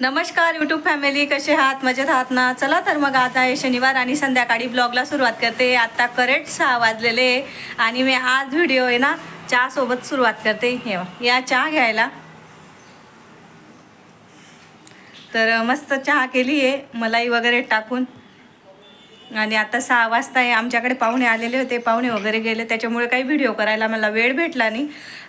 नमस्कार YouTube family कसे आहात? मजेत आहात ना? चला तर मग आज आहे शनिवार आणि संध्याकाळी ब्लॉगला सुरुवात करते. आता करेक्ट सहा वाजलेले आणि मी आज व्हिडिओ आहे ना चहासोबत सुरुवात करते. हे या चहा घ्यायला. तर मस्त चहा केली आहे मलाई वगैरे टाकून. आणि आता सहा वाजता आहे आमच्याकडे पाहुणे आलेले होते पाहुणे वगैरे गेले त्याच्यामुळे काही व्हिडिओ करायला मला वेळ भेटला नाही.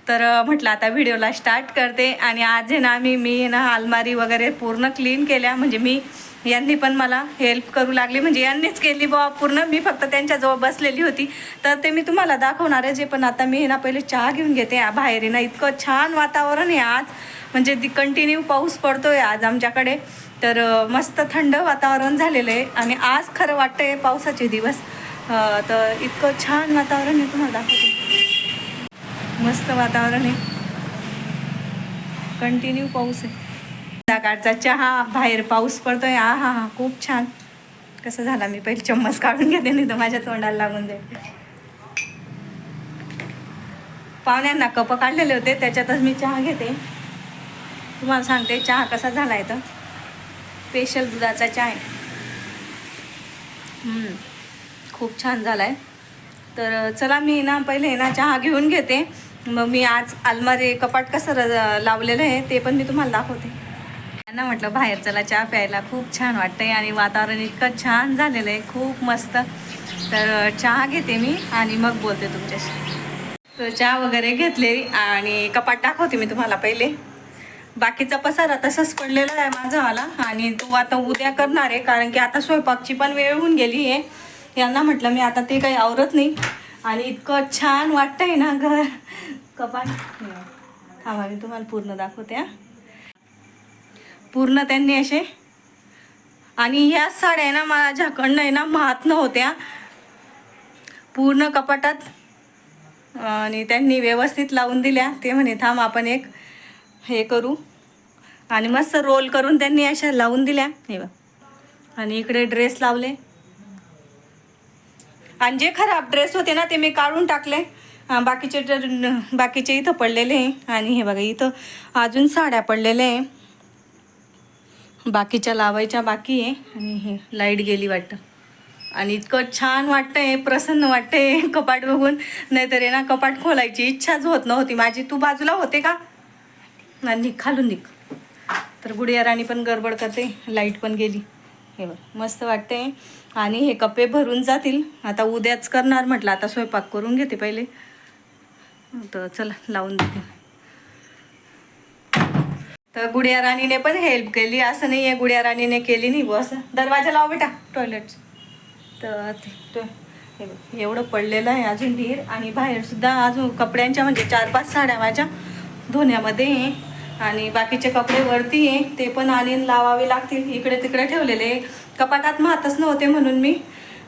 तर म्हटलं आता व्हिडिओला स्टार्ट करते. आणि आज आहे ना मी मी ना अलमारी वगैरे पूर्ण क्लीन केल्या. म्हणजे मी यांनी पण मला हेल्प करू लागली. म्हणजे यांनीच केली बा पूर्ण. मी फक्त त्यांच्याजवळ बसलेली होती. तर ते मी तुम्हाला दाखवणार आहे जे पण आता मी आहे ना पहिले चहा घेऊन घेते. बाहेर ना इतकं छान वातावरण आहे आज. म्हणजे कंटिन्यू पाऊस पडतोय आज आमच्याकडे. तर मस्त थंड वातावरण झालेलं आहे आणि आज खरं वाटतंय पावसाचे दिवस. तर इतकं छान वातावरण आहे तुम्हाला दाखवते. मस्त वातावरण आहे. कंटिन्यू पाऊस आहे. संध्याकाळचा चहा बाहेर पाऊस पडतोय. आ हा हा खूप छान. कसं झाला मी पहिले चम्मच काढून घेते नाही तर माझ्या तोंडाला लागून जाईल. पाहुण्यांना कप काढलेले होते त्याच्यातच मी चहा घेते. तुम्हाला सांगते चहा कसा झाला आहे तर. स्पेशल दुधाचा चहा आहे. खूप छान झाला आहे तर चला मी ना पहिले ना चहा घेऊन घेते. मग मी आज अलमारी कपाट कसं र- लावलेलं आहे ते पण मी तुम्हाला दाखवते. त्यांना म्हटलं बाहेर चला चहा प्यायला. खूप छान वाटतंय आणि वातावरण इतकं छान झालेलं आहे खूप मस्त. तर चहा घेते मी आणि मग बोलते तुमच्याशी. तर चहा वगैरे घेतले आणि कपाट दाखवते मी तुम्हाला पहिले. बाकीचा पसारा तसाच पडलेला आहे माझा मला आणि तो आता उद्या करणार आहे कारण की आता स्वयंपाकची पण वेळ होऊन गेली आहे. यांना म्हटलं मी आता ते काही आवरत नाही. आणि इतकं छान वाटतंय ना घर. कपाट. थांबा मी तुम्हाला पूर्ण दाखवते हा. पूर्ण त्यांनी असे. आणि ह्या साड्या आहे ना माझ्याकडनं आहे ना महात नव्हत्या पूर्ण कपाटात. आणि त्यांनी व्यवस्थित लावून दिल्या. ते म्हणे थांब आपण एक हे करू. आणि मस्त रोल करून त्यांनी अशा लावून दिल्या. हे आणि इकडे ड्रेस लावले. आणि जे खराब ड्रेस होते ना ते मी काढून टाकले. बाकीचे ड्र- बाकीचे इथं पडलेले आहे. आणि हे बघा इथं अजून साड्या पडलेल्या आहे. बाकीच्या लावायच्या बाकी आहे. आणि हे लाइट गेली वाटतं. आणि इतकं छान वाटतंय प्रसन्न वाटतंय कपाट बघून. नाहीतर ना कपाट खोलायची इच्छाच होत नव्हती. माझी तू बाजूला होते का? ना निघ खालून निघ. तर गुडिया राणी पण गडबड करते. लाइट पण गेली. हे बघ मस्त वाटते आणि हे कपे भरून जातील. आता उद्याच करणार म्हटलं आता स्वयंपाक करून घेते पहिले. तर चला लावून देते. तर गुडिया राणीने पण हेल्प केली. असं नाही आहे गुडिया राणीने केली नाही बुवा असं. दरवाजा लाव बेटा टॉयलेट तर ते हे एवढं पडलेलं आहे अजून धीर. आणि बाहेर सुद्धा अजून कपड्यांच्या म्हणजे चार पाच साड्या माझ्या धुण्यामध्ये. आणि बाकीचे कपडे वरती आहे ते पण आणून लावावे लागतील. इकडे तिकडे ठेवलेले. कपाटात मातच नव्हते म्हणून मी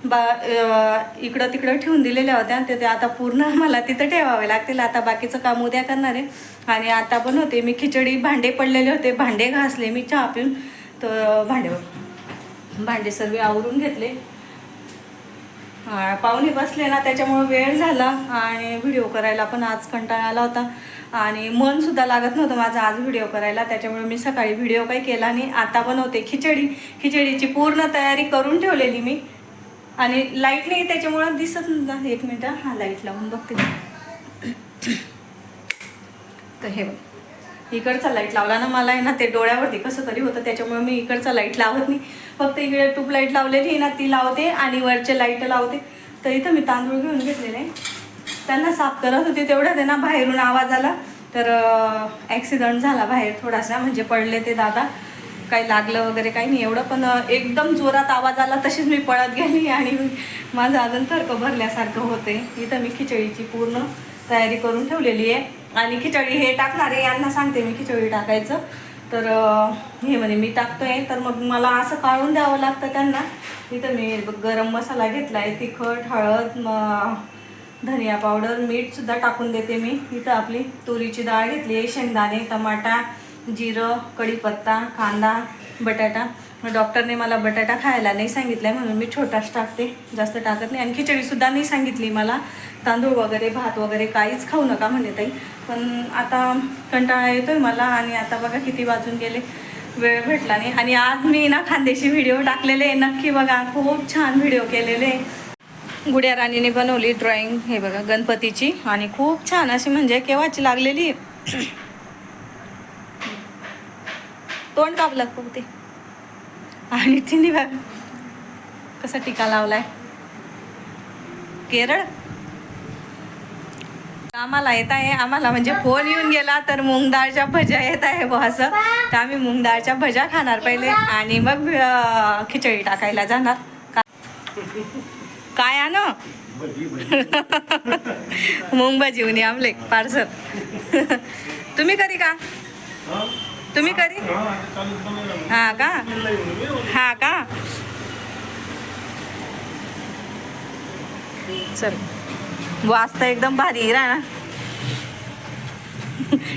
बा इकडं तिकडं ठेवून दिलेल्या होत्या. ते ते आता पूर्ण मला तिथं ठेवावे लागतील. आता बाकीचं काम उद्या करणार आहे. आणि आता पण होते. मी खिचडी भांडे पडलेले होते. भांडे घासले मी चहा पिऊन. तर भांडे भांडे सर्व आवरून घेतले. पाहुणे बसले ना त्याच्यामुळे वेळ झाला आणि व्हिडिओ करायला पण आज कंटाळा आला होता. आणि मनसुद्धा लागत नव्हतं माझा आज व्हिडिओ करायला त्याच्यामुळे मी सकाळी व्हिडिओ काही केला आणि आता बनवते खिचडी. खिचडीची पूर्ण तयारी करून ठेवलेली मी. आणि लाइट नाही त्याच्यामुळं दिसत नाही. एक मिनटं. हा लाइट लावून बघते. तर हे बघ. इकडचा लाइट लावला ना मला आहे ना ते डोळ्यावरती कसं तरी होतं त्याच्यामुळे मी इकडचा लाइट लावत नाही. फक्त इकडे ट्यूबलाईट लावलेली आहे ना ती लावते आणि वरचे लाइट लावते. तर इथं मी तांदूळ घेऊन घेतलेले. त्यांना साफ करत होते तेवढ्या आहे ना बाहेरून आवाज आला. तर ॲक्सिडंट झाला बाहेर थोडासा म्हणजे पडले ते दादा. काही लागलं वगैरे काही नाही एवढं पण एकदम जोरात आवाज आला तशीच मी पळत गेली आणि माझं अजून थरकं भरल्यासारखं होते इथं मी खिचडीची पूर्ण तयारी करून ठेवलेली आहे. आणि खिचडी हे टाकणार आहे. यांना सांगते मी खिचडी टाकायचं. तर हे म्हणे मी टाकतोय. तर मग मला असं काढून द्यावं लागतं त्यांना. इथं मी गरम मसाला घेतला आहे तिखट हळद म धनिया पावडर मीठसुद्धा टाकून देते मी. इथं आपली तुरीची डाळ घेतली आहे. शेंगदाणे टमाटा जिरं कढीपत्ता कांदा बटाटा. डॉक्टरने मला बटाटा खायला नाही सांगितलं म्हणून मी छोटाच टाकते. जास्त टाकत नाही. आणि खिचडीसुद्धा नाही सांगितली मला. तांदूळ वगैरे भात वगैरे काहीच खाऊ नका म्हणे ताई. पण आता कंटाळा येतो आहे मला आणि आता बघा किती वाजून गेले. वेळ भेटला नाही. आणि आज मी ना खानदेशी व्हिडिओ टाकलेले आहे. नक्की बघा खूप छान व्हिडिओ केलेले गुड्या राणीने बनवली ड्रॉइंग हे बघा गणपतीची. आणि खूप छान अशी म्हणजे केव्हाची लागलेली आहे. तोंड कापलं ते आणि तिने बघ कसा टीका लावलाय? केरळ? आम्हाला येत आहे. आम्हाला म्हणजे फोन येऊन गेला तर मूग डाळच्या भज्या येत आहे बुवा असं. तर आम्ही मूग डाळच्या भज्या खाणार पहिले. आणि मग खिचडी टाकायला जाणार. काय आण? मूग भाजी आमले पार्सल. तुम्ही कधी का? तुम्ही कधी? हा का? हा का? चल. वास तर एकदम भारी राहा ना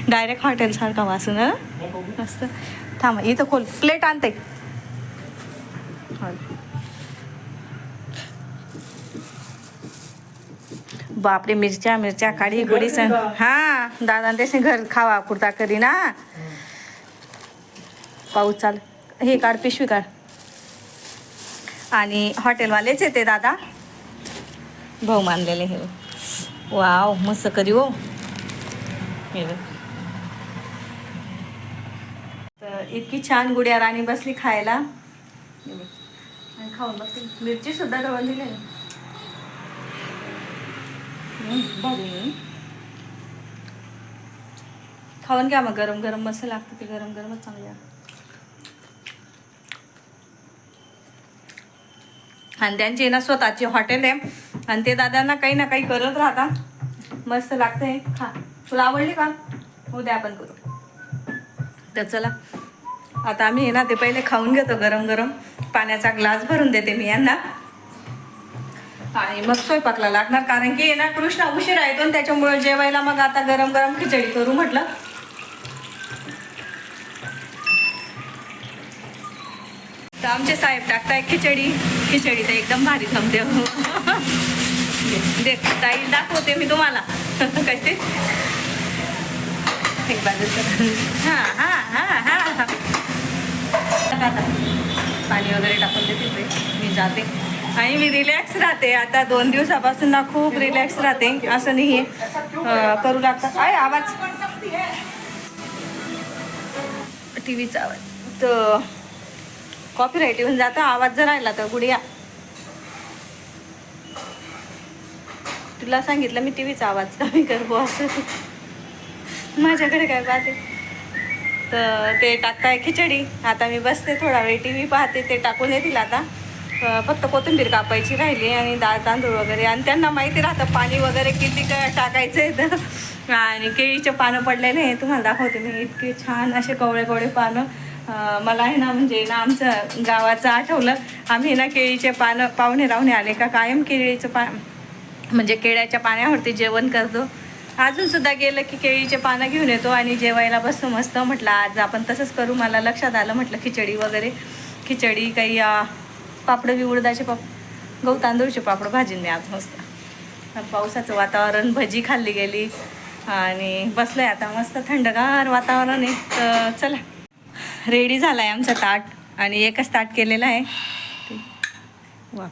डायरेक्ट हॉटेल सारखा वास ना मस्त. थांब इथं खोल. प्लेट आणते. बापरे मिरच्या मिरच्या काढी गुडी सण. हा दादा त्याचे घर खावा कुर्ता करी ना पाऊस चाल. हे काढ पिशवी काढ. आणि हॉटेलवालेच येते दादा. भाऊ मानलेले हे वाव मस्त करी हो. हे तर इतकी छान गुड्या राणी बसली खायला. आणि खाऊन बसली. मिरची सुद्धा डबल दिली. खाऊन घ्या मग गरम गरम मस्त लागतं ते गरम गरमच चांगली आणि त्यांची ना स्वतःची हॉटेल आहे. आणि ते दादांना काही ना काही करत राहतात. मस्त लागते खा. तुला आवडली का? उद्या आपण करू. तर चला. आता आम्ही ना ते पहिले खाऊन घेतो गरम गरम. पाण्याचा ग्लास भरून देते मी यांना. आणि मग स्वयंपाकला लागणार. कारण की ना कृष्णा उशीर येतो दोन त्याच्यामुळे जेवायला मग आता गरम गरम खिचडी करू म्हटलं. तर आमचे साहेब टाकताय खिचडी. खिचडी तर एकदम भारी जमते हो. देख ताई दाखवते मी तुम्हाला. कसे एक बाजू हा हां हां हां. पाणी वगैरे टाकून देते मी जाते. आणि मी रिलॅक्स राहते. आता दोन दिवसापासून ना खूप रिलॅक्स राहते. असं नाही आहे करू लागतात आहे आवाज. टी व्हीचा आवाज. तर कॉपीराईट येऊन जातो आवाज जर राहिला तर गुडिया. तुला सांगितलं मी टी व्हीचा आवाज कमी कर असं. माझ्याकडे काय पाहते? तर ते टाकताय खिचडी. आता मी बसते थोडा वेळ टी व्ही पाहते ते टाकून येतील आता. फक्त कोथिंबीर कापायची राहिली आणि डाळ तांदूळ वगैरे. आणि त्यांना माहिती राहतं पाणी वगैरे किती काय टाकायचं आहे तर. आणि केळीचे पानं पडलेले हे तुम्हाला दाखवते मी. इतके छान असे कवळे कवळे पानं. मला आहे ना म्हणजे ना आमचं गावाचं आठवलं. आम्ही ना केळीचे पानं पाहुणे राहुणे आले का कायम केळीचं पा म्हणजे केळ्याच्या पाण्यावरती जेवण करतो. अजून सुद्धा गेलं की केळीचे पानं घेऊन येतो आणि जेवायला बसतो मस्त. म्हटलं आज आपण तसंच करू. मला लक्षात आलं म्हटलं खिचडी वगैरे. खिचडी काही पापडं विवडदाचे उडदाचे पाप गहू तांदूळचे पापड भाजीने मी आज मस्त. पावसाचं वातावरण भजी खाल्ली गेली. आणि बसलंय आता मस्त थंडगार वातावरण आहे. तर चला. रेडी झाला आहे आमचा ताट. आणि एकच ताट केलेलं आहे. ते वा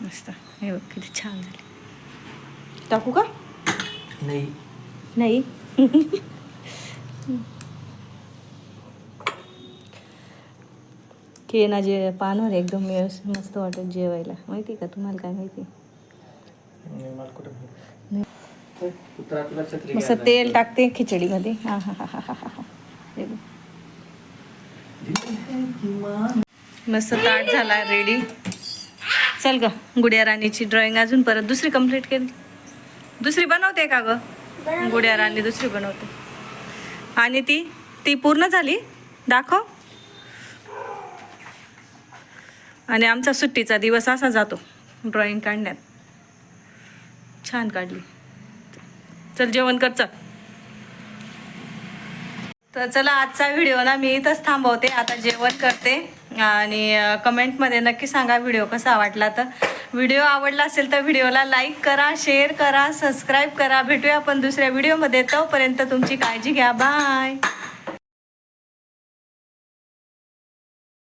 मस्त. हे बघ किती छान झाले. टाकू का? नाही. नाही. की ना जे पानवर एकदम व्यवस्थित मस्त वाटत जेवायला. माहिती का तुम्हाला काय माहिती? मस्त तेल टाकते खिचडीमध्ये. हा हा हा हा हा हा हे. मस्त ताट झाला रेडी चल ग गुड्या राणीची ड्रॉइंग अजून परत दुसरी कंप्लीट केली. दुसरी बनवते का ग? गुड्या राणी दुसरी बनवते. आणि ती ती पूर्ण झाली? दाखव. आणि आमचा सुट्टीचा दिवस असा जातो ड्रॉइंग काढण्यात. छान काढली. चल जेवण कर चल. तर चला आजचा व्हिडिओ ना मी इथंच थांबवते. आता जेवण करते. आणि कमेंटमध्ये नक्की सांगा व्हिडिओ कसा वाटला तर. व्हिडिओ आवडला असेल तर व्हिडिओला लाईक करा शेअर करा सबस्क्राईब करा. भेटूया आपण दुसऱ्या व्हिडिओमध्ये. तोपर्यंत तुमची काळजी घ्या. बाय.